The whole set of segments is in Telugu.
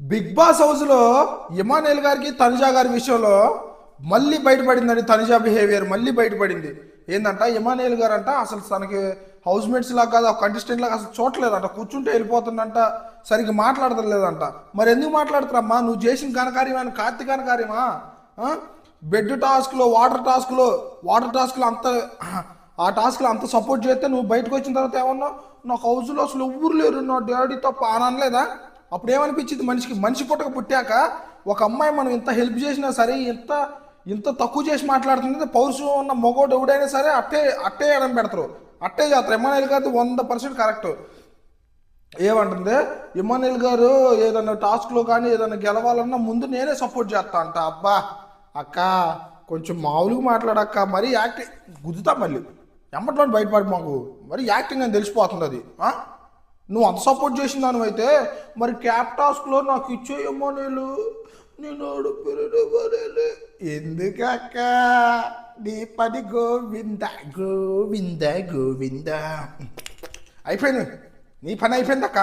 బిగ్ బాస్ హౌస్లో ఇమానుయల్ గారికి తనుజా గారి విషయంలో మళ్ళీ బయటపడిందండి తనుజా బిహేవియర్ మళ్ళీ బయటపడింది. ఏందంట? ఇమానుయల్ గారు అంట అసలు తనకి హౌస్ మేట్స్ లాగా కాదు కంటెస్టెంట్ లాగా అసలు చూడలేదంట కూర్చుంటే వెళ్ళిపోతుందంట సరిగ్గా మాట్లాడతలేదంట మరి ఎందుకు మాట్లాడతారమ్మా నువ్వు చేసిన ఘనకార్యమా కార్తీక ఘనకార్యమా బెడ్ టాస్క్లో వాటర్ టాస్క్లో వాటర్ టాస్క్లో అంత ఆ టాస్క్లో అంత సపోర్ట్ చేస్తే నువ్వు బయటకు వచ్చిన తర్వాత ఏమన్నావు? నాకు హౌస్లో అసలు ఎవ్వరు లేరు నా డాడీ తప్ప. అనలేదా? అప్పుడు ఏమనిపించింది మనిషికి మనిషి పుట్టక పుట్టాక ఒక అమ్మాయి మనం ఇంత హెల్ప్ చేసినా సరే ఇంత ఇంత తక్కువ చేసి మాట్లాడుతుంది పౌరుషం ఉన్న మగోడు ఎవడైనా సరే అట్టే అట్టే ఎడం పెడతారు. అట్టే చేస్తారు. ఎమ్మాయిలు గారు వంద పర్సెంట్ కరెక్ట్. ఏమంటుంది? ఇమానుయల్ గారు ఏదైనా టాస్క్లో కానీ ఏదైనా గెలవాలన్నా ముందు నేనే సపోర్ట్ చేస్తా అంట. అబ్బా అక్క కొంచెం మామూలుగా మాట్లాడక్క. మరీ యాక్టింగ్ గుద్దుతా మళ్ళీ. ఎమ్మట్లో బయటపడి మాకు. మరి యాక్టింగ్ అని తెలిసిపోతుంది అది. నువ్వు అంత సపోర్ట్ చేసిన దానివైతే అయితే మరి క్యాప్ టాస్క్లో నాకు ఇచ్చే నీళ్ళు. నేను ఎందుకు అక్క? నీ పని గోవింద గోవింద గోవింద. అయిపోయింది. నీ పని అయిపోయింది అక్క.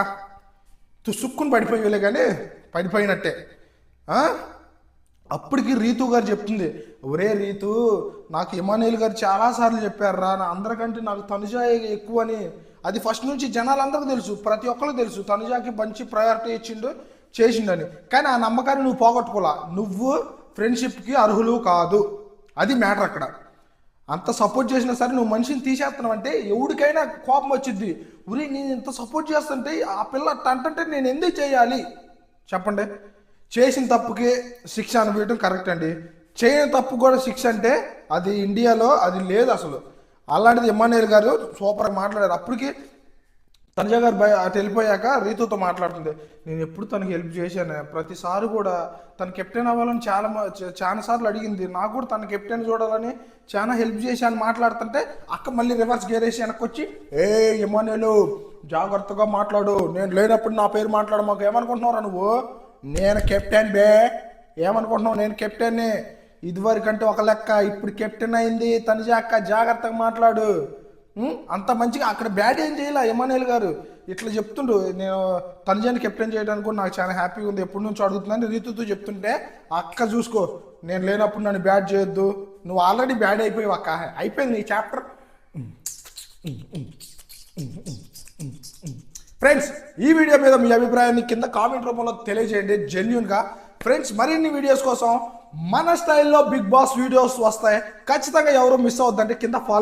తుసుక్కుని పడిపోయేలే కానీ పడిపోయినట్టే. అప్పటికి రీతు గారు చెప్తుంది ఒరే రీతు నాకు ఇమానుయల్ గారు చాలాసార్లు చెప్పారురా నా అందరికంటే నాకు తనుజాయి ఎక్కువ అని అది ఫస్ట్ నుంచి జనాలందరికీ తెలుసు ప్రతి ఒక్కరికి తెలుసు. తనుజాకి మంచి ప్రయారిటీ ఇచ్చిండు చేసిండని. కానీ ఆ నమ్మకాన్ని నువ్వు పోగొట్టుకోలా. నువ్వు ఫ్రెండ్షిప్కి అర్హులు కాదు. అది మ్యాటర్ అక్కడ. అంత సపోర్ట్ చేసినా సరే నువ్వు మనిషిని తీసేస్తున్నావు అంటే ఎవరికైనా కోపం వచ్చింది ఉరి నేను ఇంత సపోర్ట్ చేస్తుంటే ఆ పిల్ల అట్ట నేను ఎందుకు చేయాలి? చెప్పండి. చేసిన తప్పుకి శిక్ష అనిపించడం కరెక్ట్ అండి. చేయని తప్పు కూడా శిక్ష అంటే అది ఇండియాలో అది లేదు అసలు. అలాంటిది ఇమ్మానుయల్ గారు సూపర్గా మాట్లాడారు. అప్పటికి తనుజ గారు బయ అటు వెళ్ళిపోయాక రీతుతో మాట్లాడుతుంది నేను ఎప్పుడు తనకి హెల్ప్ చేశాను? ప్రతిసారి కూడా తను కెప్టెన్ అవ్వాలని చాలా చాలా సార్లు అడిగింది. నాకు కూడా తన కెప్టెన్ చూడాలని చాలా హెల్ప్ చేశాను మాట్లాడుతుంటే అక్క మళ్ళీ రివర్స్ గేర్ వేసి వెనక్కి వచ్చి ఏ ఇమానుయలు జాగ్రత్తగా మాట్లాడు. నేను లేనప్పుడు నా పేరు మాట్లాడు. మాకు ఏమనుకుంటున్నారా నువ్వు? నేను కెప్టెన్ బే. ఏమనుకుంటున్నావు? నేను కెప్టెన్ని ఇదివరకంటే ఒక లెక్క ఇప్పుడు కెప్టెన్ అయింది తనుజ అక్క జాగ్రత్తగా మాట్లాడు. అంత మంచిగా అక్కడ బ్యాట్ ఏం చేయలే ఎమానుయల్ గారు. ఇట్లా చెప్తుండు. నేను తనుజాని కెప్టెన్ చేయడానికి కూడా నాకు చాలా హ్యాపీగా ఉంది. ఎప్పటి నుంచి అడుగుతున్నాను. రీతుతో చెప్తుంటే అక్క చూసుకో నేను లేనప్పుడు నన్ను బ్యాట్ చేయొద్దు. నువ్వు ఆల్రెడీ బ్యాడ్ అయిపోయావు అక్క. అయిపోయింది నీ చాప్టర్. ఫ్రెండ్స్ ఈ వీడియో మీద మీ అభిప్రాయాన్ని కింద కామెంట్ రూపంలో తెలియజేయండి. జెన్యున్గా ఫ్రెండ్స్ మరిన్ని వీడియోస్ కోసం మన స్టైల్లో బిగ్ బాస్ వీడియోస్ వస్తాయి. ఖచ్చితంగా ఎవరు మిస్ అవద్దంటే కింద ఫాలో